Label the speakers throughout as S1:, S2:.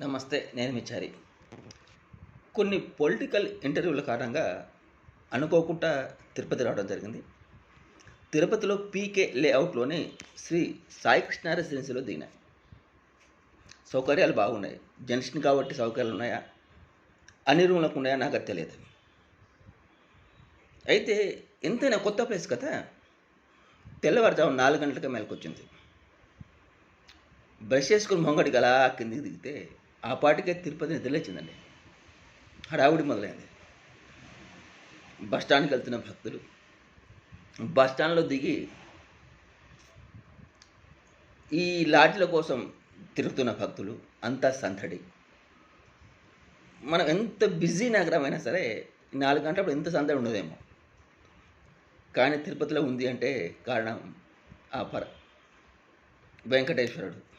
S1: నమస్తే నేను మిచ్చారి కొన్ని పొలిటికల్ ఇంటర్వ్యూల కారణంగా అనుకోకుండా తిరుపతి రావడం జరిగింది. తిరుపతిలో పీకే లేఅవుట్లోని శ్రీ సాయికృష్ణ రెసిడెన్సీలో దిగినాయి సౌకర్యాలు బాగున్నాయి. జంక్షన్ కాబట్టి సౌకర్యాలు ఉన్నాయా? అన్ని రూమ్లకు ఉన్నాయా? నాకు తెలియదు. అయితే ఎంతైనా కొత్త ప్లేస్ కదా? తెల్లవారుజాము నాలుగు గంటలకు మేలకొచ్చింది. బ్రష్ చేసుకుని మొంగడికి అలా కిందికి దిగితే ఆ పాటికే తిరుపతి నిద్రలేచిందండి హడావుడి మొదలైంది. బస్ స్టాండ్కి వెళ్తున్న భక్తులు బస్ స్టాండ్లో దిగి ఈ లాడ్జ్ల కోసం తిరుగుతున్న భక్తులు అంతా సందడి. మనం ఎంత బిజీ నగరమైనా సరే నాలుగు గంటలప్పుడు ఎంత సందడి ఉండదేమో. కానీ తిరుపతిలో ఉంది అంటే కారణం ఆ పర. వెంకటేశ్వరుడు.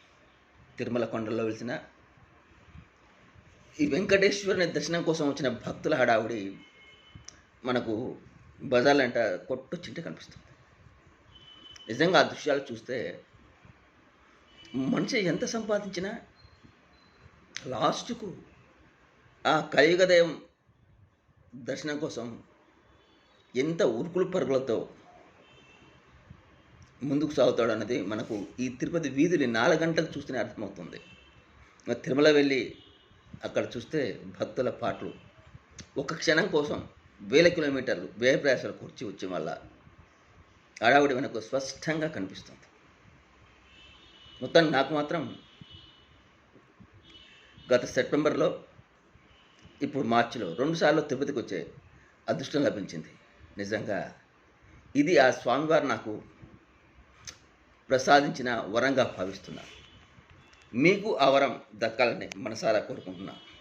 S1: తిరుమల కొండల్లో వెలిసిన ఈ వెంకటేశ్వరుని దర్శనం కోసం వచ్చిన భక్తుల హడావుడి మనకు బజార్లంట కొట్టొచ్చింటే కనిపిస్తుంది. నిజంగా ఆ దృశ్యాలు చూస్తే మనిషి ఎంత సంపాదించినా లాస్ట్కు ఆ కలియుగదయం దర్శనం కోసం ఎంత ఉరుకులు పరుగులతో ముందుకు సాగుతాడు అన్నది మనకు ఈ తిరుపతి వీధిని నాలుగు గంటలు చూస్తేనే అర్థమవుతుంది. తిరుమల వెళ్ళి అక్కడ చూస్తే భక్తుల పాటలు. ఒక క్షణం కోసం వేల కిలోమీటర్లు వ్యయప్రయాసాలు కూర్చి వచ్చే వల్ల హడావుడి మనకు స్పష్టంగా కనిపిస్తుంది. మొత్తం నాకు మాత్రం గత సెప్టెంబర్లో ఇప్పుడు మార్చిలో రెండుసార్లు తిరుపతికి వచ్చే అదృష్టం లభించింది. నిజంగా ఇది ఆ స్వామివారు నాకు ప్రసాదించిన వరంగా భావిస్తున్నాను మీకు అవరం దక్కాలని మనసారా కోరుకుంటున్నాను